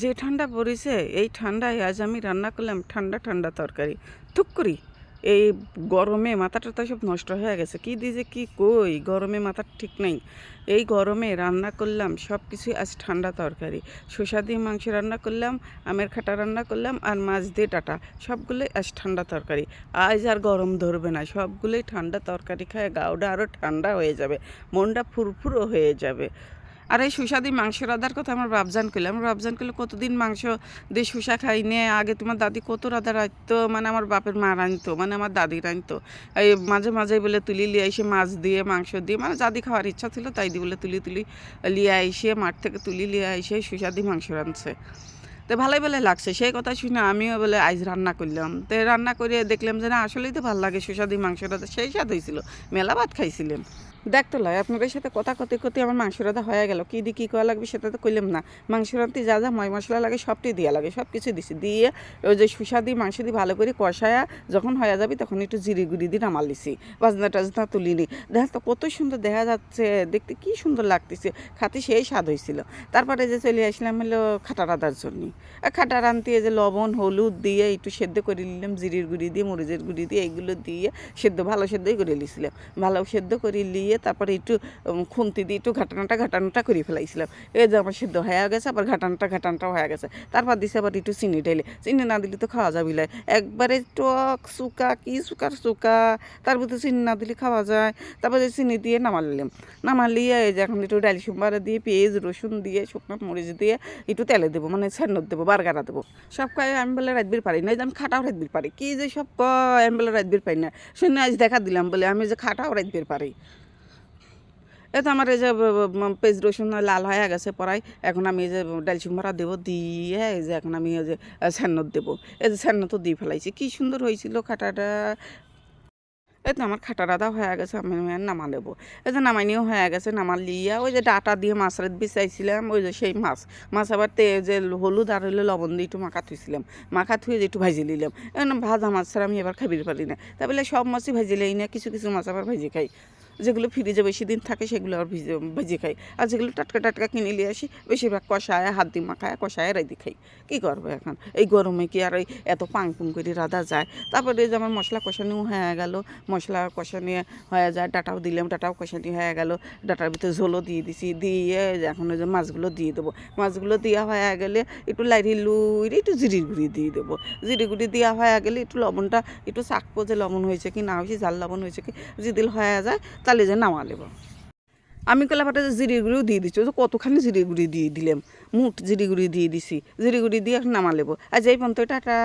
যে ঠান্ডা পড়েছে, এই ঠান্ডায় আজ আমি রান্না করলাম ঠান্ডা ঠান্ডা তরকারি। থুক করি। এই গরমে মাথাটা তো সব নষ্ট হয়ে গেছে। কি দিয়ে যে কি কই? গরমে মাথা ঠিক নেই। এই গরমে রান্না করলাম সব কিছু আজ ঠান্ডা তরকারি। শসা দিয়ে মাংস রান্না করলাম, আমের খাটা রান্না করলাম আর মাছ দিয়ে টাটা সবগুলোই আজ ঠান্ডা তরকারি। আজ আর গরম ধরবে না। সবগুলোই ঠান্ডা তরকারি খায়, গাওটা আরও ঠান্ডা হয়ে যাবে। মনটা ফুরফুরো হয়ে যাবে। আর এই সুস্বাদি মাংস রাধার কথা আমার বাবজান করলে আমার বাবজান করলে কতদিন মাংস দিয়ে সুসা খাই নিয়ে আগে তোমার দাদি কত রাধা রাখতো মানে আমার বাপের মা রাঁধতো মানে আমার দাদি রাঁধতো। এই মাঝে মাঝে বলে তুলি লিয়ে এসে মাছ দিয়ে, মাংস দিয়ে মানে দাদি খাওয়ার ইচ্ছা ছিল তাই দিয়ে বলে তুলি তুলি লিয়ে এসে মাঠ থেকে তুলি লিয়ে এসে সুস্বাদি মাংস রাঁধছে। তো ভালোই বলে লাগছে। সেই কথা শুনে আমিও বলে আজ রান্না করলাম। তো রান্না করে দেখলাম যে না, আসলেই তো ভালো লাগে সুস্বাদি মাংসটা সেই স্বাদ হয়েছিল মেলা ভাত খাইছিলেন দেখতো লয়, আপনাদের সাথে কথা কতে কতে আমার মাংস রাধা হয়ে গেল। কী দিয়ে কী করা লাগবে সেটা তো কইলাম না। মাংস রাঁধতে যা যা ময় মশলা লাগে সবটি দেওয়া লাগে সব কিছু দিছি। দিয়ে ওই যে সুস্বাদি মাংস দিয়ে ভালো করে কষায়া যখন হয়ে যাবে তখন একটু জিরি গুড়ি দিয়ে নামাল দিছি, বাজনা টাজনা তুলিনি দেখা তো কত সুন্দর দেখা যাচ্ছে, দেখতে কি সুন্দর লাগতেছে, খাতে সেই স্বাদ হয়েছিল তারপরে যে চলে আসলাম হলো খাটা রাঁধার জন্য। খাটা রাঁধতে যে লবণ, হলুদ দিয়ে একটু সেদ্ধ করে নিলাম, জিরির গুঁড়ি দিয়ে, মরিচের গুঁড়ি দিয়ে, এইগুলো দিয়ে সেদ্ধ, ভালো সেদ্ধই করে নিয়েছিলাম ভালো সেদ্ধ করে নিয়ে তারপরে একটু খুন্তি দিয়ে একটু ঘাটানোটা ঘাটানোটা করে ফেলাইছিলাম। এই যে আমার সেদ্ধ হয়ে গেছে, আবার ঘাটানোটা ঘাটানোটা হয়ে গেছে। তারপর দিছে আবার একটু চিনি ঢেলে। চিনি না দিলে তো খাওয়া যাবে না একবারে টক সুকা কি সুকার সুকা তার ভিতরে চিনি না দিলে খাওয়া যায়। তারপরে চিনি দিয়ে নামালিলাম নামালিয়ে এই যে এখন একটু ডাল সোমবারে দিয়ে, পেঁয়াজ, রসুন দিয়ে, শুকনো মরিচ দিয়ে একটু তেলে দেবো মানে ছান্নত দেবো, বারগারা দেবো। সব কয়, আমি বলে রাতবির পারি না। যে আমি খাটাও রাতবির পারি। কি যে সব কয়, আমি বলে রাতবির পারি না। শুনে আজ দেখা দিলাম বলে, আমি যে খাটাও রাতবির পারি। এ তো আমার এই যে পেঁয়াজ রসুন লাল হয়ে গেছে পড়াই এখন আমি এই যে ডাল সিমরা দেবো, দিয়ে এই যে এখন আমি এই যে ছান্নত দেবো। এই যে ছান্নত দিয়ে ফেলাইছি, কী সুন্দর হয়েছিল খাটাটা। এই তো আমার খাটা রাধা হয়ে গেছে, আমি নামা দেবো। এই যে নামাইনিও হয়ে গেছে নামা লিয়া ওই যে ডাটা দিয়ে মাছ রাত বিছাইছিলাম ওই যে সেই মাছ। মাছ আবার তে যে হলুদ আর হইলে লবণ দিয়ে একটু মাখা থুইছিলাম। মাখা থুয়ে যে একটু ভাজি নিলাম। এখন ভাজা মাছ ছাড়া আমি এবার খাবির পারি না। তা বলে সব মাছই ভাজি লাই না, কিছু কিছু মাছ আবার ভাজি খাই। যেগুলো ফ্রিজে বেশি দিন থাকে সেগুলো আর ভিজে, ভেজে খাই। আর যেগুলো টাটকা টাটকা কিনে নিয়ে আসি, বেশিরভাগ কষায়, হাত দিয়ে মাখায়, কষায় রাইদি খাই। কী করব এখন? এই গরমে কি আর ওই এত পাং পুং করে রাঁধা যায়? তারপরে যে আমার মশলা কষানিও হয়ে গেল, মশলা কষানি হয়ে যায়, ডাটাও দিলাম, ডাটাও কষানি হয়ে গেল, ডাটার ভিতরে ঝোলও দিয়ে দিছি, দিয়ে এখন ওই যে মাছগুলো দিয়ে দেবো। মাছগুলো দেওয়া হয়ে গেলে একটু লাইরি লুইরে একটু জিরি গুঁড়ি দিয়ে দেবো। জিরি গুঁড়ি দেওয়া হয়ে গেলে একটু লবণটা, একটু চাকবো যে লবণ হয়েছে কি না হয়েছে জাল লবণ হয়েছে কি, যদি হয়ে যায় তাহলে যে নামা নেব আমি কলাপাটা যে জিরিগুড়িও দিয়ে দিচ্ছি যে কতখানি জিরিগুড়ি গুঁড়ি দিয়ে দিলাম? মুঠ জিরিগুড়ি গুঁড়ি দিয়ে দিছি। জিরিগুড়ি গুঁড়ি দিয়ে নামা নেব আর এই পর্যন্ত, টাটা।